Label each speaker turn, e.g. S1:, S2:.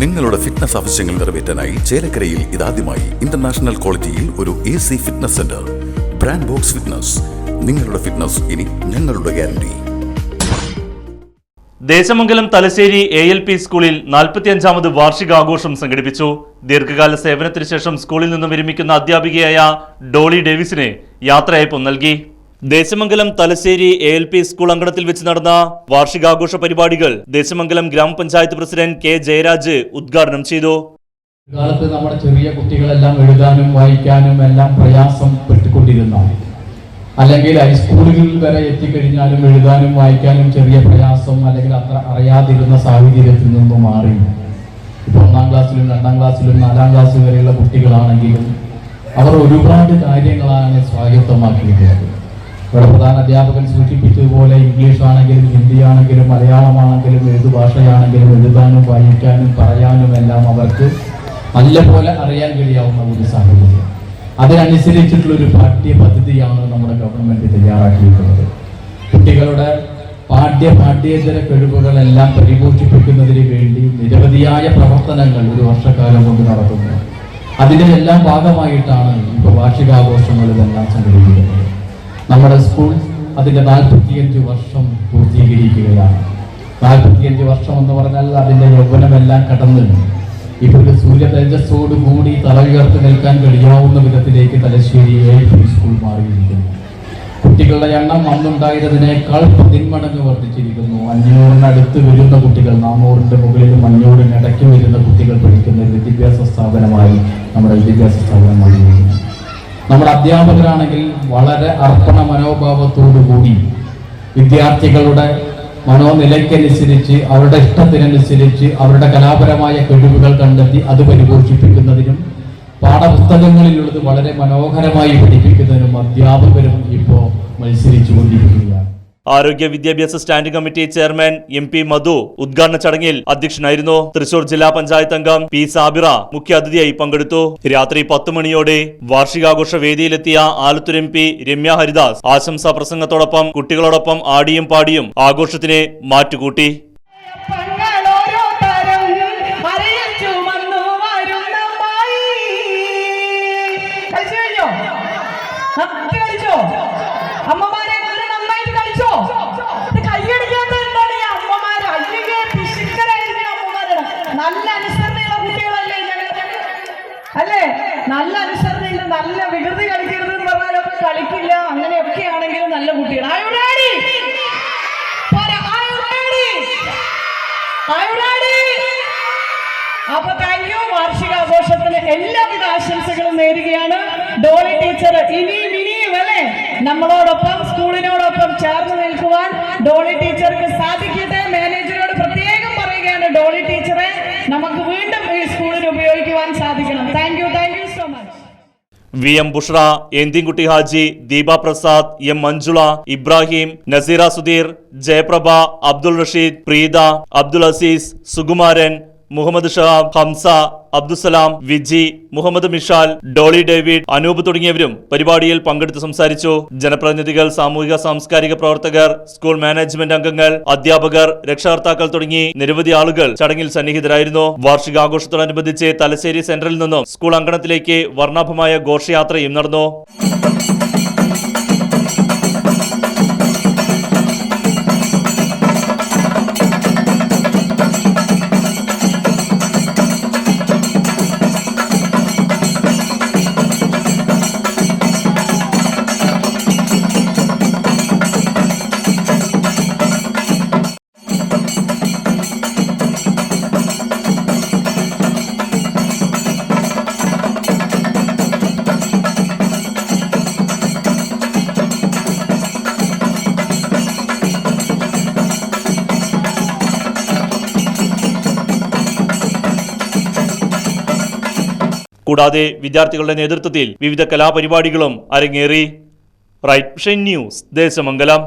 S1: നിങ്ങളുടെ ഫിറ്റ്നസ് ആവശ്യങ്ങൾ നിറവേറ്റാനായി ചേലക്കരയിൽ ഇതാദ്യമായി ഇന്റർനാഷണൽ ക്വാളിറ്റിയിൽ ഒരു A C fitness centre brand box fitness നിങ്ങളുടെ ഫിറ്റ്നസ് ഇനി ഞങ്ങളുടെ guarantee
S2: Desamangalam Thalassery A L P സ്കൂളിൽ നാൽപ്പത്തിയഞ്ചാമത് വാർഷികാഘോഷം സംഘടിപ്പിച്ചു. ദീർഘകാല സേവനത്തിനു ശേഷം സ്കൂളിൽ നിന്നും വിരമിക്കുന്ന അധ്യാപികയായ ഡോളി ഡേവിസിനെ യാത്രയയപ്പം നൽകി. Desamangalam Thalassery A L P school അങ്കണത്തിൽ വെച്ച് നടന്ന വാർഷികാഘോഷ പരിപാടികൾ ദേശമംഗലം ഗ്രാമപഞ്ചായത്ത് പ്രസിഡന്റ് കെ ജയരാജ് ഉദ്ഘാടനം ചെയ്തു.
S3: കാലത്ത് നമ്മുടെ ചെറിയ കുട്ടികളെല്ലാം എഴുതാനും വായിക്കാനും എല്ലാം പ്രയാസം പെട്ടുകൊണ്ടിരുന്ന. അല്ലെങ്കിൽ ഹൈസ്കൂളുകളിൽ വരെ എത്തിക്കഴിഞ്ഞാലും എഴുതാനും വായിക്കാനും ചെറിയ പ്രയാസം അല്ലെങ്കിൽ അത്ര അറിയാതിരുന്ന സാഹചര്യത്തിൽ നിന്നും മാറി. ഇപ്പോൾ ഒന്നാം ക്ലാസ്സിലും രണ്ടാം ക്ലാസ്സിലും നാലാം ക്ലാസ് വരെയുള്ള കുട്ടികളാണെങ്കിലും അവർ ഒരുപാട് കാര്യങ്ങളാണ് സ്വായത്തമാക്കിയിട്ടുള്ളത്. ഇവിടെ പ്രധാന അധ്യാപകൻ സൂചിപ്പിച്ചതുപോലെ ഇംഗ്ലീഷ് ആണെങ്കിലും ഹിന്ദി ആണെങ്കിലും മലയാളമാണെങ്കിലും ഏത് ഭാഷയാണെങ്കിലും എഴുതാനും വായിക്കാനും പറയാനും എല്ലാം അവർക്ക് നല്ലപോലെ അറിയാൻ കഴിയാവുന്ന ഒരു സാഹചര്യം. അതിനനുസരിച്ചിട്ടുള്ള ഒരു പാഠ്യ പദ്ധതിയാണ് നമ്മുടെ ഗവൺമെന്റ് തയ്യാറാക്കിയിട്ടുള്ളത്. കുട്ടികളുടെ പാഠ്യ പാഠ്യേതര കഴിവുകളെല്ലാം പരിപോഷിപ്പിക്കുന്നതിന് വേണ്ടി നിരവധിയായ പ്രവർത്തനങ്ങൾ ഒരു വർഷക്കാലം കൊണ്ട് നടക്കുന്നു. അതിന്റെ എല്ലാം ഭാഗമായിട്ടാണ് ഇപ്പോൾ വാർഷികാഘോഷങ്ങൾ ഇതെല്ലാം സംഘടിപ്പിക്കുന്നത്. നമ്മുടെ സ്കൂൾ അതിന്റെ നാൽപ്പത്തിയഞ്ച് വർഷം പൂർത്തീകരിക്കുകയാണ്. നാൽപ്പത്തിയഞ്ച് വർഷം എന്ന് പറഞ്ഞാൽ അതിന്റെ യൗവനമെല്ലാം കടന്ന് ഇപ്പോൾ സൂര്യ തേജസ്സോട് കൂടി തല ഉയർത്തി നിൽക്കാൻ കഴിയാവുന്ന വിധത്തിലേക്ക് തലശ്ശേരി എ പി സ്കൂൾ മാറിയിരിക്കുന്നു. കുട്ടികളുടെ എണ്ണം അന്നുണ്ടായിരുന്നതിനേക്കാൾ പതിന്മടങ്ങ് വർദ്ധിച്ചിരിക്കുന്നു. അഞ്ഞൂറിനടുത്ത് വരുന്ന കുട്ടികൾ നാനൂറിന്റെ മുകളിലും അഞ്ഞൂറിന് ഇടയ്ക്ക് വരുന്ന കുട്ടികൾ പഠിക്കുന്ന വിദ്യാഭ്യാസ സ്ഥാപനമായി നമ്മുടെ വിദ്യാഭ്യാസ സ്ഥാപനമായി നമ്മുടെ അധ്യാപകരാണെങ്കിൽ വളരെ അർപ്പണ മനോഭാവത്തോടു കൂടി വിദ്യാർത്ഥികളുടെ മനോനിലയ്ക്കനുസരിച്ച് അവരുടെ ഇഷ്ടത്തിനനുസരിച്ച് അവരുടെ കലാപരമായ കഴിവുകൾ കണ്ടെത്തി അത് പരിപോഷിപ്പിക്കുന്നതിനും പാഠപുസ്തകങ്ങളിലുള്ളത് വളരെ മനോഹരമായി പഠിപ്പിക്കുന്നതിനും അധ്യാപകരും ഇപ്പോൾ മത്സരിച്ചു കൊണ്ടിരിക്കുകയാണ്
S2: ആരോഗ്യ വിദ്യാഭ്യാസ standing committee chairman M P Madhu ഉദ്ഘാടന ചടങ്ങിൽ അധ്യക്ഷനായിരുന്നു. തൃശൂർ ജില്ലാ പഞ്ചായത്ത് അംഗം പി സാബിറ മുഖ്യാതിഥിയായി പങ്കെടുത്തു. രാത്രി പത്ത് മണിയോടെ വാർഷികാഘോഷ വേദിയിലെത്തിയ ആലത്തൂർ എം പി രമ്യ ഹരിദാസ് ആശംസാ പ്രസംഗത്തോടൊപ്പം കുട്ടികളോടൊപ്പം ആടിയും പാടിയും ആഘോഷത്തിന് മാറ്റുകൂട്ടി.
S4: നല്ല അനുസരണയില്ല നല്ല വികൃതി കളിക്കരുത് എന്ന് പറഞ്ഞാലൊക്കെ കളിക്കില്ല. അങ്ങനെയൊക്കെ ആണെങ്കിലും നല്ല കുട്ടിയാണ്? അപ്പൊ താങ്ക് യു വാർഷികാഘോഷത്തിന് എല്ലാവിധ ആശംസകളും നേരുകയാണ്. ഡോളി ടീച്ചർ ഇനിയും ഇനിയും അല്ലേ? നമ്മളോടൊപ്പം സ്കൂളിനോടൊപ്പം ചേർന്ന് നിൽക്കുവാൻ ഡോളി ടീച്ചർക്ക് സാധിക്കട്ടെ. മാനേജരോട് പ്രത്യേകം പറയുകയാണ് ഡോളി ടീച്ചറെ നമുക്ക് വീണ്ടും ഈ സ്കൂളിന് ഉപയോഗിക്കുവാൻ സാധിക്കണം thank you thank you so much
S2: V M Bushra Enthinkutty Haji Deepa Prasad M Manjula Ibrahim Naseera Sudheer Jayaprabha Abdul Rasheed Preetha Abdul Azeez Sukumaran Muhammad Shah Hamza Abdussalam Viji Muhammad Mishal Dolly David Anoop തുടങ്ങിയവരും പരിപാടിയിൽ പങ്കെടുത്ത് സംസാരിച്ചു. ജനപ്രതിനിധികൾ സാമൂഹിക സാംസ്കാരിക പ്രവർത്തകർ school management അംഗങ്ങൾ അധ്യാപകർ രക്ഷകർത്താക്കൾ തുടങ്ങി നിരവധി ആളുകൾ ചടങ്ങിൽ സന്നിഹിതരായിരുന്നു. വാർഷികാഘോഷത്തോടനുബന്ധിച്ച് തലശ്ശേരി സെന്ററിൽ നിന്നും സ്കൂൾ അങ്കണത്തിലേക്ക് വർണാഭമായ ഘോഷയാത്രയും നടന്നു. കൂടാതെ വിദ്യാർത്ഥികളുടെ നേതൃത്വത്തിൽ വിവിധ കലാപരിപാടികളും അരങ്ങേറി. Right news Desamangalam.